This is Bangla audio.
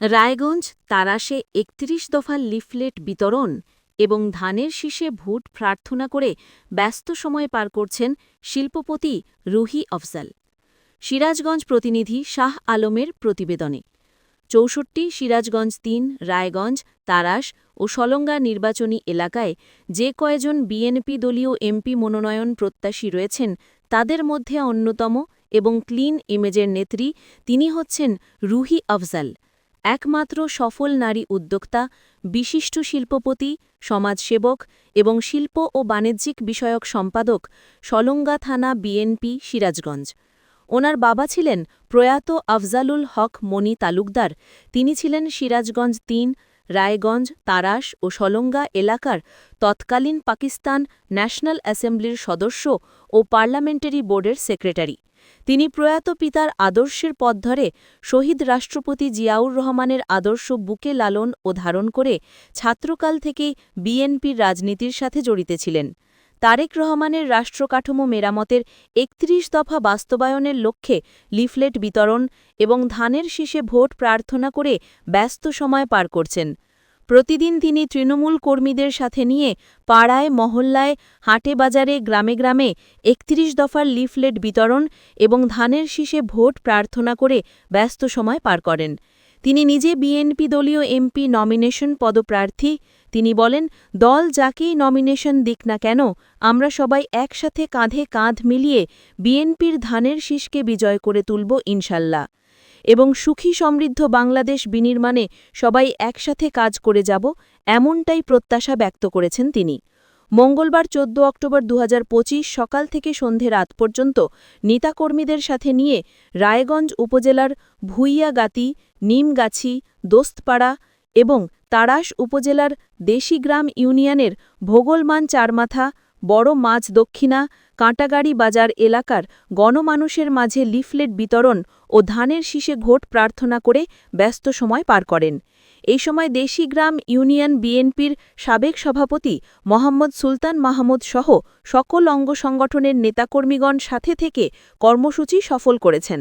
রায়গঞ্জ, তারাশে একত্রিশ দফা লিফলেট বিতরণ এবং ধানের শীষে ভোট প্রার্থনা করে ব্যস্ত সময় পার করছেন শিল্পপতি রুহি আফজাল। সিরাজগঞ্জ প্রতিনিধি শাহ আলমের প্রতিবেদনে। চৌষট্টি, সিরাজগঞ্জ তিন, রায়গঞ্জ তারাস ও সলঙ্গা নির্বাচনী এলাকায় যে কয়জন বিএনপি দলীয় এমপি মনোনয়ন প্রত্যাশী রয়েছেন তাদের মধ্যে অন্যতম এবং ক্লিন ইমেজের নেত্রী তিনি হচ্ছেন রুহি আফজাল। একমাত্র সফল নারী উদ্যোক্তা, বিশিষ্ট শিল্পপতি, সমাজসেবক এবং শিল্প ও বাণিজ্যিক বিষয়ক সম্পাদক সলঙ্গা থানা বিএনপি সিরাজগঞ্জ। ওনার বাবা ছিলেন প্রয়াত আফজালুল হক মনি তালুকদার। তিনি ছিলেন সিরাজগঞ্জ তিন রায়গঞ্জ তারাস ও সলঙ্গা এলাকার তৎকালীন পাকিস্তান ন্যাশনাল অ্যাসেম্বলির সদস্য ও পার্লামেন্টারি বোর্ডের সেক্রেটারি। তিনি প্রয়াত পিতার আদর্শের পথ ধরে শহীদ রাষ্ট্রপতি জিয়াউর রহমানের আদর্শ বুকে লালন ও ধারণ করে ছাত্রকাল থেকেই বিএনপির রাজনীতির সাথে জড়িত ছিলেন। তারেক রহমানের রাষ্ট্রকাঠামো মেরামতের একত্রিশ দফা বাস্তবায়নের লক্ষ্যে লিফলেট বিতরণ এবং ধানের শীষে ভোট প্রার্থনা করে ব্যস্ত সময় পার করছেন। প্রতিদিন তিনি তৃণমূল কর্মীদের সাথে নিয়ে পাড়ায়, মহল্লায়, হাটে বাজারে, গ্রামে গ্রামে একত্রিশ দফার লিফলেট বিতরণ এবং ধানের শীষে ভোট প্রার্থনা করে ব্যস্ত সময় পার করেন। তিনি নিজে বিএনপি দলীয় এমপি নমিনেশন পদপ্রার্থী। তিনি বলেন, দল যাকেই নমিনেশন দিক না কেন, আমরা সবাই একসাথে কাঁধে কাঁধ মিলিয়ে বিএনপির ধানের শীষকে বিজয় করে তুলব ইনশাল্লাহ। এবং সুখী সমৃদ্ধ বাংলাদেশ বিনির্মাণে সবাই একসাথে কাজ করে যাব, এমনটাই প্রত্যাশা ব্যক্ত করেছেন তিনি। মঙ্গলবার ১৪ অক্টোবর দু হাজার পঁচিশ সকাল থেকে সন্ধে রাত পর্যন্ত নেতাকর্মীদের সাথে নিয়ে রায়গঞ্জ উপজেলার ভুইয়াগাতি, নিমগাছি, দোস্তপাড়া এবং তাড়াশ উপজেলার দেশিগ্রাম ইউনিয়নের ভোগলমান চারমাথা, বড় মাছ দক্ষিণা কাঁটাগাড়ি বাজার এলাকার গণমানুষের মাঝে লিফলেট বিতরণ ও ধানের শীষে ভোট প্রার্থনা করে ব্যস্ত সময় পার করেন। এই সময় দেশিগ্রাম ইউনিয়ন বিএনপির সাবেক সভাপতি মোহাম্মদ সুলতান মাহমুদ সহ সকল অঙ্গ সংগঠনের নেতাকর্মীগণ সাথে থেকে কর্মসূচি সফল করেছেন।